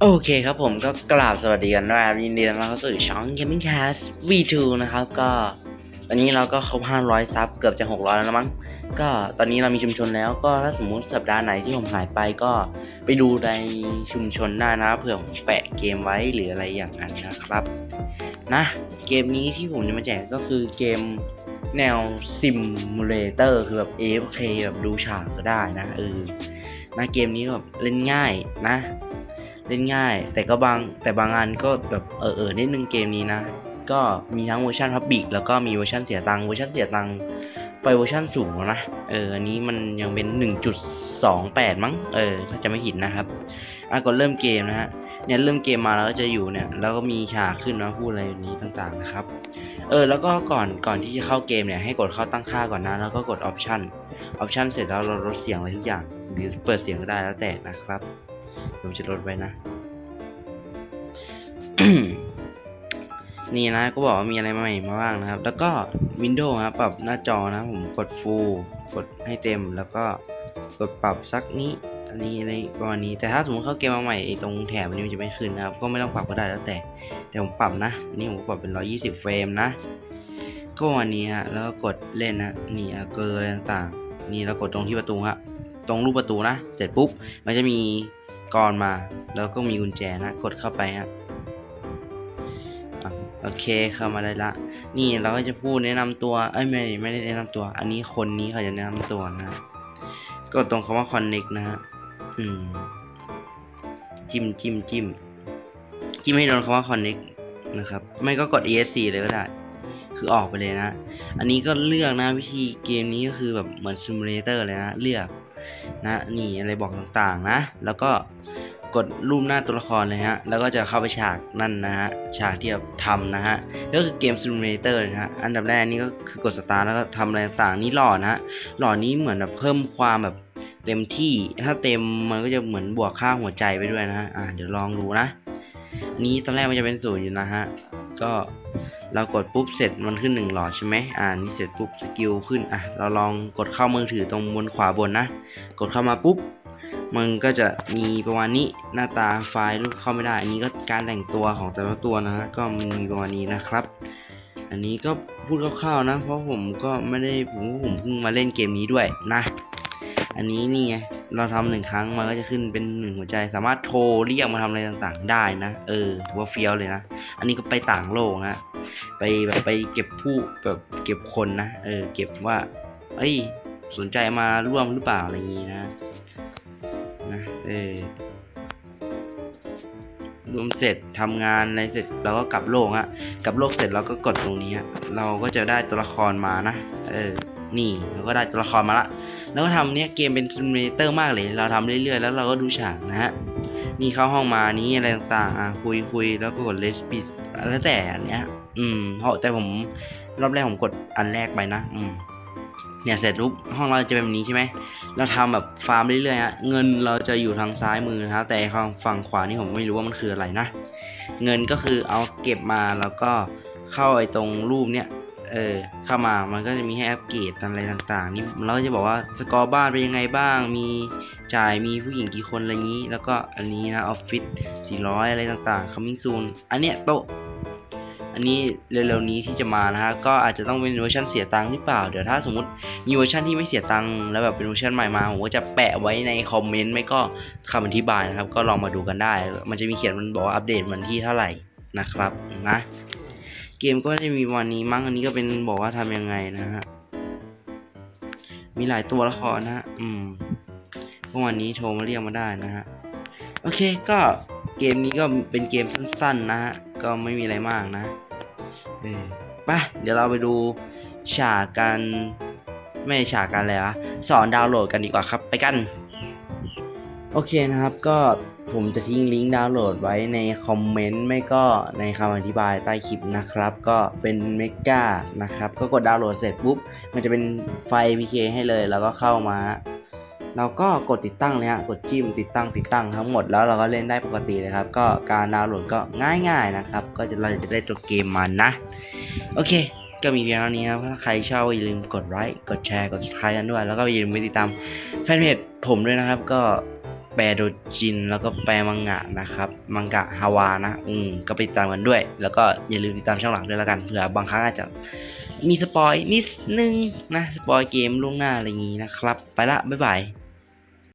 โอเคครับผมก็กราบสวัสดีกันด้วยครับยินดีต้อนรับเข้าสู่ช่อง Gaming Cast V2 นะครับก็ตอนนี้เราก็ครบ500 ซับเกือบจะ 600 แล้วมั้งก็ตอนนี้เรามีชุมชนแล้วก็ถ้าสมมุติสัปดาห์ไหนที่ผมหายไปก็ไปดูในชุมชนได้นะเผื่อผมแปะเกมไว้หรืออะไรอย่างนั้นนะครับ นะเกมนี้ที่ผมจะมาแจกก็คือเกมแนวซิมูเลเตอร์คือแบบ AFK แบบดูฉากก็ได้นะเออนะเกมนี้แบบเล่นง่ายนะ เล่นง่าย แต่ก็บางแต่บางอันก็แบบเออเออนิดนึงเกมนี้นะ ก็มีทั้งเวอร์ชันพับบิกแล้วก็มีเวอร์ชันเสียตังค์เวอร์ชันเสียตังค์ไปเวอร์ชันสูงแล้วนะ เออ อันนี้มันยังเป็น 1.28 มั้ง เออ ถ้าจะไม่ผิดนะครับ อะก็เริ่มเกมนะฮะ เนี่ยเริ่มเกมมาแล้วก็จะอยู่เนี่ย แล้วก็มีฉากขึ้นมาพูดอะไรนี้ต่างๆนะครับ เออ แล้วก็ก่อน ก่อนที่จะเข้าเกมเนี่ย ให้กดเข้าตั้งค่าก่อนนะ แล้วก็กดออปชันออปชันเสร็จแล้วเราลดเสียงอะไรทุกอย่าง หรือเปิดเสียงก็ได้แล้วแต่นะครับ ผมจะลดไว้นะ นี่นะก็บอกว่ามีอะไรใหม่มาบ้างนะครับ แล้วก็ Windows ครับปรับหน้าจอนะผมกด Full กดให้เต็มแล้วก็กดปรับสักนี้อันนี้อะไรประมาณนี้แต่ถ้าสมมติเข้าเกมมาใหม่ตรงแถบนี้มันจะไม่ขึ้นนะครับ ก็ไม่ต้องปรับก็ได้แล้วแต่ แต่ผมปรับนะอันนี่ผมปรับเป็น 120 เฟรมนะก็วันนี้ฮะแล้วก็กดเล่นนะนี่อะเกอร์อะไรต่างๆ นี่แล้วกดตรงที่ประตูฮะตรงรูปประตูนะ เสร็จปุ๊บมันจะมี กรมา แล้วก็มีกุญแจนะกดเข้าไปฮะอะโอเคเข้ามาได้ละ นี่เราก็จะพูดแนะนำตัวเอ้ยไม่ไม่ได้แนะนำตัว อันนี้คนนี้เขาจะแนะนำตัวนะก็ตรงคำว่า connect นะฮะอืมจิ้มจิ้มจิ้มจิ้มให้โดนคำว่า connect นะครับ ไม่ก็กด ESC เลยก็ได้ คือออกไปเลยนะ อันนี้ก็เลือกนะวิธีเกมนี้ก็คือแบบเหมือนซิมูเลเตอร์เลยนะ เลือก นะนี่อะไรบอกต่างๆนะ แล้วก็กดรูปหน้าตัวละครเลยฮะ แล้วก็จะเข้าไปฉากนั่นนะฮะ ฉากที่แบบทำนะฮะ ก็คือเกมซิมูเลเตอร์นะฮะ อันดับแรกนี่ก็คือกดสตาร์แล้วก็ทำอะไรต่างๆ นี่หล่อนะฮะ หล่อนี้เหมือนแบบเพิ่มความแบบเต็มที่ ถ้าเต็มมันก็จะเหมือนบวกค่าหัวใจไปด้วยนะฮะ อ่าเดี๋ยวลองดูนะ นี้ตอนแรกมันจะเป็นศูนย์อยู่นะฮะ ก็ เรากดปุ๊บเสร็จมันขึ้นหนึ่งหลอดใช่ไหมอ่านี่เสร็จปุ๊บสกิลขึ้นอะเราลองกดเข้ามือถือตรงบนขวาบนนะ กดเข้ามาปุ๊บมันก็จะมีประมาณนี้หน้าตาไฟล์รูปเข้าไม่ได้ อันนี้ก็การแต่งตัวของแต่ละตัวนะฮะก็มันมีประมาณนี้นะครับ อันนี้ก็พูดคร่าวๆนะ เพราะผมก็ไม่ได้ผมผมเพิ่งมาเล่นเกมนี้ด้วยนะ อันนี้นี่ไง เราทำหนึ่งครั้งมันก็จะขึ้นเป็นหนึ่งหัวใจ สามารถโทรเรียกมาทำอะไรต่างๆ ได้นะ เออถือว่าเฟี้ยวเลยนะ อันนี้ก็ไปต่างโลกนะ ไปแบบไปเก็บผู้แบบเก็บคนนะ เออ เก็บว่า เอ้ย สนใจมาร่วมหรือเปล่าอะไรอย่างนี้นะ นะ เออรวมเสร็จทำงานอะไรเสร็จเราก็กลับโลกฮะกลับโลกเสร็จเราก็กดตรงนี้ฮะเราก็จะได้ตัวละครมานะ เออ นี่เราก็ได้ตัวละครมาละแล้วก็ทำเนี้ยเกมเป็นซิมูเลเตอร์มากเลย เราทำเรื่อยๆ แล้วเราก็ดูฉากนะฮะนี่เข้าห้องมานี้อะไรต่างๆอะคุยคุยแล้วก็กดเลสปิสแล้วแต่อันเนี้ยอืมเพราะแต่ผมรอบแรกผมกดอันแรกไปนะ อืมเนี่ยเสร็จปุ๊บห้องเราจะเป็นแบบนี้ใช่ไหมเราทำแบบฟาร์มเรื่อยๆฮะเงินเราจะอยู่ทางซ้ายมือนะครับแต่ทางฝั่งขวานี่ผมไม่รู้ว่ามันคืออะไรนะ เงินก็คือเอาเก็บมาแล้วก็เข้าไอ้ตรงรูปเนี่ย เออเข้ามามันก็จะมีให้อัปเกรดอะไรต่างๆ นี่เราจะบอกว่าสกอร์บ้านเป็นยังไงบ้าง มีจ่ายมีผู้หญิงกี่คนอะไรงนี้ แล้วก็อันนี้นะออฟฟิศ400 อะไรต่างๆ coming soon อันเนี้ยโต๊ะอันนี้เร็วๆนี้ที่จะมานะฮะก็อาจจะต้องเป็นเวอร์ชันเสียตังค์หรือเปล่าเดี๋ยวถ้าสมมติมีเวอร์ชันที่ไม่เสียตังค์แล้วแบบเป็นเวอร์ชันใหม่มาผมก็จะแปะไว้ในคอมเมนต์ไม่ก็คำอธิบายนะครับ ก็ลองมาดูกันได้ มันจะมีเขียนมันบอกว่าอัปเดตวันที่เท่าไหร่นะครับนะ เกมก็จะมีวันนี้มั้งอันนี้ก็เป็นบอกว่าทำยังไงนะฮะ มีหลายตัวละครนะฮะ อืมพวกวันนี้โทรมาเรียกมาได้นะฮะ โอเคก็เกมนี้ก็เป็นเกมสั้นๆนะฮะ ก็ไม่มีอะไรมากนะเออไปเดี๋ยวเราไปดูฉากการไม่ฉากกันเลยวะสอนดาวน์โหลดกันดีกว่าครับไปกัน โอเคนะครับก็ ผมจะทิ้งลิงก์ดาวน์โหลดไว้ในคอมเมนต์ไม่ก็ในคำอธิบายใต้คลิปนะครับ ก็เป็นเมกานะครับ ก็กดดาวน์โหลดเสร็จปุ๊บ มันจะเป็นไฟ APK ให้เลย แล้วก็เข้ามาเราก็กดติดตั้งเลยฮะ กดจิ้มติดตั้งติดตั้งทั้งหมดแล้วเราก็เล่นได้ปกติเลยครับ ก็การดาวน์โหลดก็ง่ายๆนะครับ ก็จะเราจะได้ตัวเกมมันนะ โอเค ก็มีเพียงเท่านี้ครับ ถ้าใครชอบอย่าลืมกดไลค์ กดแชร์ กด subscribe กันด้วย แล้วก็อย่าลืมไปติดตามแฟนเพจผมด้วยนะครับ ก็ แปลโดจิน แล้วก็แปลมังงะนะครับ มังกะฮาวานะ อืมก็ไปติดตามกันด้วย แล้วก็อย่าลืมติดตามช่องหลักด้วยแล้วกันเผื่อบางครั้งอาจจะมีสปอยนิดนึงนะ สปอยเกมล่วงหน้าอะไรอย่างงี้นะครับ ไปละ บ๊ายบาย